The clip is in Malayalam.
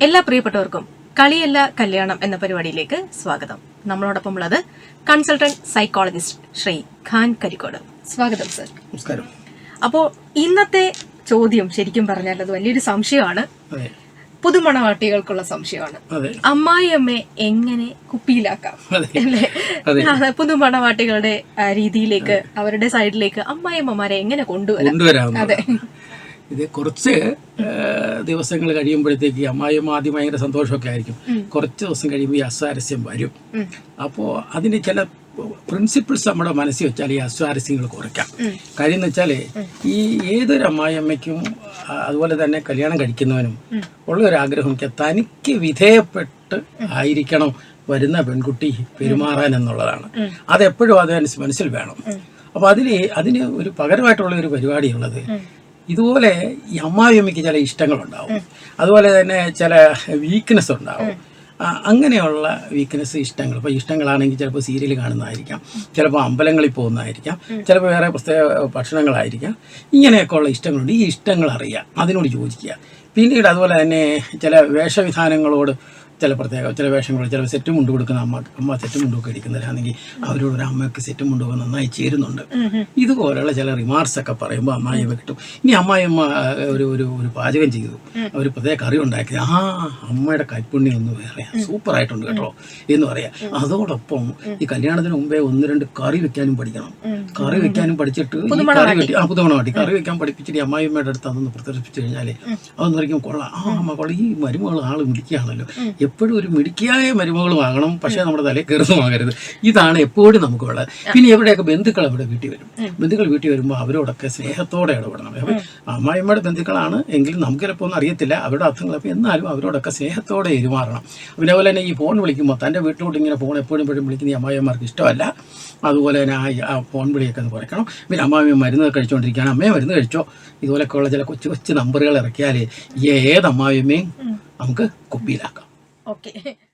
എല്ലാ പ്രിയപ്പെട്ടവർക്കും കളിയല്ല കല്യാണം എന്ന പരിപാടിയിലേക്ക് സ്വാഗതം. നമ്മളോടൊപ്പം ഉള്ളത് കൺസൾട്ടന്റ് സൈക്കോളജിസ്റ്റ് ശ്രീ ഖാൻ കരിക്കോട്. സ്വാഗതം സർ നമസ്കാരം. അപ്പോ ഇന്നത്തെ ചോദ്യം ശരിക്കും പറഞ്ഞാൽ അത് വലിയൊരു സംശയമാണ്. പുതുമണവാട്ടികൾക്കുള്ള സംശയമാണ്. അമ്മായി അമ്മയെ എങ്ങനെ കുപ്പിയിലാക്കാം? അല്ലേ. പുതുമണവാട്ടികളുടെ രീതിയിലേക്ക് അവരുടെ സൈഡിലേക്ക് അമ്മായിയമ്മമാരെ എങ്ങനെ കൊണ്ടുവരാം? അതെ. ഇത് കുറച്ച് ദിവസങ്ങൾ കഴിയുമ്പോഴത്തേക്ക് അമ്മായിയമ്മ ആദ്യം ഭയങ്കര സന്തോഷമൊക്കെ ആയിരിക്കും. കുറച്ച് ദിവസം കഴിയുമ്പോൾ ഈ അസ്വാരസ്യം വരും. അപ്പോൾ അതിന് ചില പ്രിൻസിപ്പിൾസ് നമ്മുടെ മനസ്സിൽ വെച്ചാൽ ഈ അസ്വാരസ്യങ്ങൾ കുറയ്ക്കാം. കാര്യം എന്ന് വെച്ചാൽ ഈ ഏതൊരു അമ്മായിയമ്മയ്ക്കും അതുപോലെ തന്നെ കല്യാണം കഴിക്കുന്നവനും ഉള്ള ഒരു ആഗ്രഹം തനിക്ക് വിധേയപ്പെട്ട് ആയിരിക്കണം വരുന്ന പെൺകുട്ടി പെരുമാറാൻ എന്നുള്ളതാണ്. അതെപ്പോഴും അത് മനസ്സ് മനസ്സിൽ വേണം. അപ്പോൾ അതിന് അതിന് ഒരു പകരമായിട്ടുള്ള ഒരു പരിപാടിയുള്ളത് ഇതുപോലെ ഈ അമ്മായിയമ്മയ്ക്ക് ചില ഇഷ്ടങ്ങളുണ്ടാവും. അതുപോലെ തന്നെ ചില വീക്ക്നെസ് ഉണ്ടാവും. അങ്ങനെയുള്ള വീക്ക്നെസ് ഇഷ്ടങ്ങൾ. ഇപ്പോൾ ഇഷ്ടങ്ങളാണെങ്കിൽ ചിലപ്പോൾ സീരിയൽ കാണുന്നതായിരിക്കാം. ചിലപ്പോൾ അമ്പലങ്ങളിൽ പോകുന്നതായിരിക്കാം. ചിലപ്പോൾ വേറെ പ്രത്യേക ഭക്ഷണങ്ങളായിരിക്കാം. ഇങ്ങനെയൊക്കെയുള്ള ഇഷ്ടങ്ങളുണ്ട്. ഈ ഇഷ്ടങ്ങൾ അറിയുക. അതിനോട് യോജിക്കുക. പിന്നീട് അതുപോലെ തന്നെ ചില വേഷവിധാനങ്ങളോട് ചില പ്രത്യേക ചില വേഷങ്ങൾ ചില സെറ്റും മുണ്ട് കൊടുക്കുന്ന അമ്മ അമ്മ സെറ്റും മുണ്ടൊക്കെ അടിക്കുന്നവരാണെങ്കിൽ അവരോട് ഒരു അമ്മയ്ക്ക് സെറ്റും മുണ്ടൊക്കെ നന്നായി ചേരുന്നുണ്ട്. ഇതുപോലെയുള്ള ചില റിമാർക്സ് ഒക്കെ പറയുമ്പോൾ അമ്മായിമ്മ കിട്ടും. ഇനി അമ്മായിമ്മ ഒരു ഒരു ഒരു പാചകം ചെയ്തു. ഒരു പ്രത്യേക കറി ഉണ്ടാക്കി. ആ അമ്മയുടെ കൈപ്പുണ്യം ഒന്ന് വേറെ സൂപ്പർ ആയിട്ടുണ്ട് കേട്ടോ എന്ന് പറയാം. അതോടൊപ്പം ഈ കല്യാണത്തിന് മുമ്പേ ഒന്ന് രണ്ട് കറി വെക്കാനും പഠിക്കണം. കറി വെക്കാനും പഠിച്ചിട്ട് കറി വെട്ടി ആ പുതുമണവാട്ടി കറി വെക്കാൻ പഠിപ്പിച്ചിട്ട് അമ്മായിമ്മയുടെ അടുത്ത് അതൊന്ന് പ്രദർശിപ്പിച്ചു കഴിഞ്ഞാൽ അതൊന്നും കൊള്ളാം. ആ അമ്മ കൊള്ളാം. ഈ മരുമകൾ ആൾ മിടിക്കുകയാണല്ലോ എപ്പോഴും ഒരു മിടുക്കിയായ മരുമകൾ വാങ്ങണം പക്ഷേ നമ്മുടെ തലയിൽ വാങ്ങരുത്. ഇതാണ് എപ്പോഴും നമുക്ക് ഉള്ളത് പിന്നെ എവിടെയൊക്കെ ബന്ധുക്കൾ അവിടെ വീട്ടിൽ വരും. ബന്ധുക്കൾ വീട്ടിൽ വരുമ്പോൾ അവരോടൊക്കെ സ്നേഹത്തോടെ ഇടപെടണം. അപ്പം അമ്മായിമ്മയുടെ ബന്ധുക്കളാണ് എങ്കിലും നമുക്ക് ചിലപ്പോൾ ഒന്നും അറിയത്തില്ല. അവരുടെ അർത്ഥങ്ങൾ അപ്പം എന്നാലും അവരോടൊക്കെ സ്നേഹത്തോടെ പെരുമാറണം. പിന്നെ അതുപോലെ തന്നെ ഈ ഫോൺ വിളിക്കുമ്പോൾ തന്റെ വീട്ടിലോട്ട് ഇങ്ങനെ ഫോൺ എപ്പോഴും എപ്പോഴും വിളിക്കുന്ന ഈ അമ്മായിമാർക്ക് ഇഷ്ടമല്ല. അതുപോലെ തന്നെ ആ ആ ഫോൺ വിളിയൊക്കെ ഒന്ന് കുറയ്ക്കണം. പിന്നെ അമ്മായി മരുന്ന് കഴിച്ചുകൊണ്ടിരിക്കുകയാണ് അമ്മയെ മരുന്ന് കഴിച്ചോ? ഇതുപോലെയൊക്കെയുള്ള ചില കൊച്ചു കൊച്ചു നമ്പറുകൾ ഇറക്കിയാൽ ഏത് അമ്മാവിയമ്മയും നമുക്ക് കുപ്പിയിലാക്കാം. ഓക്കെ